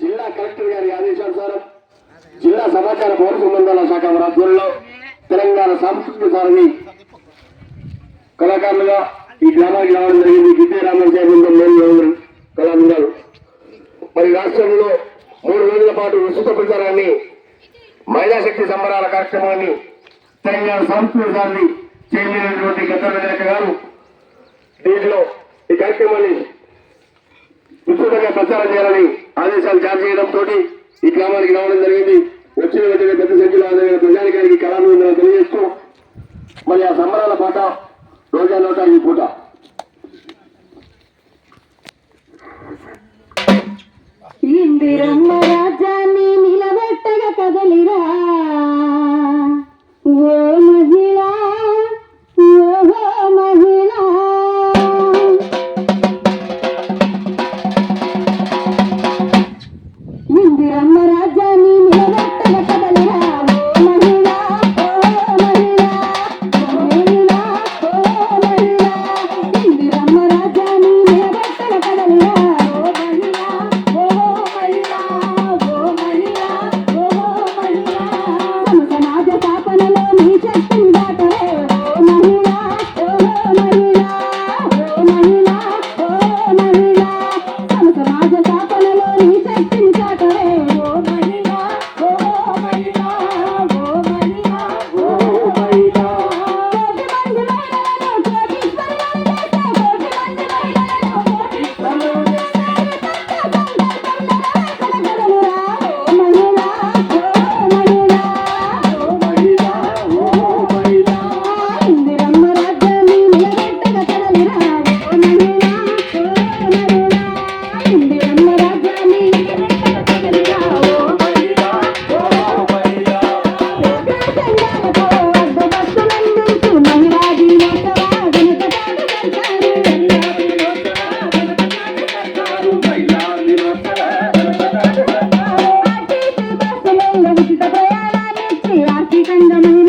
జిల్లా కలెక్టర్ గారి ఆదేశానుసారం జిల్లా సమాచార పౌర సంబంధాల శాఖ ఆధ్వర్యంలో తెలంగాణ సాంస్కృతిక సారథి కళాకారులుగా ఈ గ్రామానికి రావడం జరిగింది. గిద్దే రామరాజు బృందం మేలు కళాబృందాలు మరి రాష్ట్రంలో మూడు రోజుల పాటు విస్తృత ప్రచారాన్ని మహిళా శక్తి సంబరాల కార్యక్రమాన్ని తెలంగాణ సాంస్కృతిక సారథి చైర్మన్ గద్దర్ గారు దీంట్లో ఈ కార్యక్రమాన్ని విస్తృతంగా ప్రచారం చేయాలని ఆదేశాలు జారీ చేయడంతో ఈ గ్రామానికి రావడం జరిగింది. వచ్చిన వెంటనే పెద్ద సంఖ్యలో ఆదరణ ప్రజానికానికి కళాభివందనం తెలియజేస్తూ మరి ఆ సంబరాల పాట రోజా నోట ఈ పూట. ఇందిరమ్మ రాజాన్ని నిలబెట్టగా కదలిరా. ஆனந்தமும்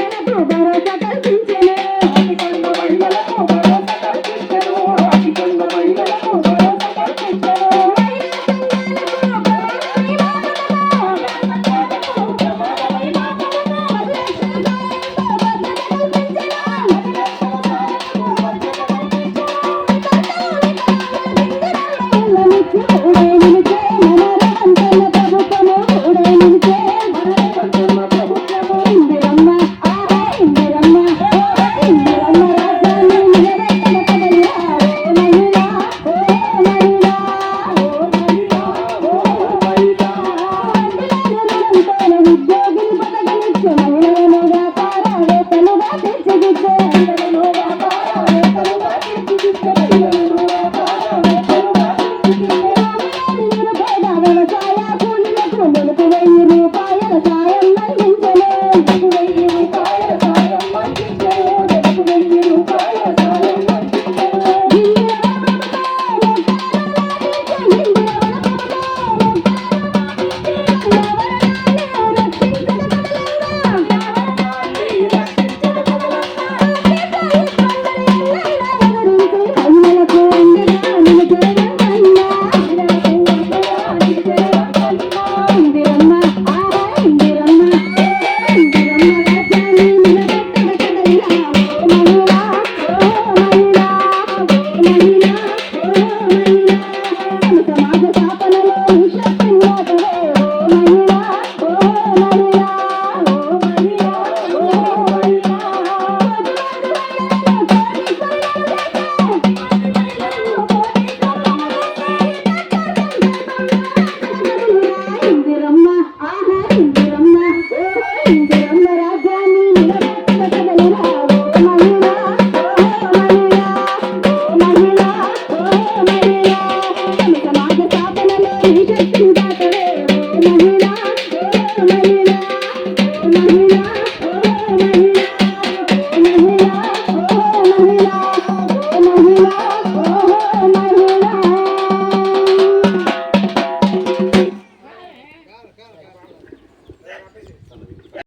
Thank you.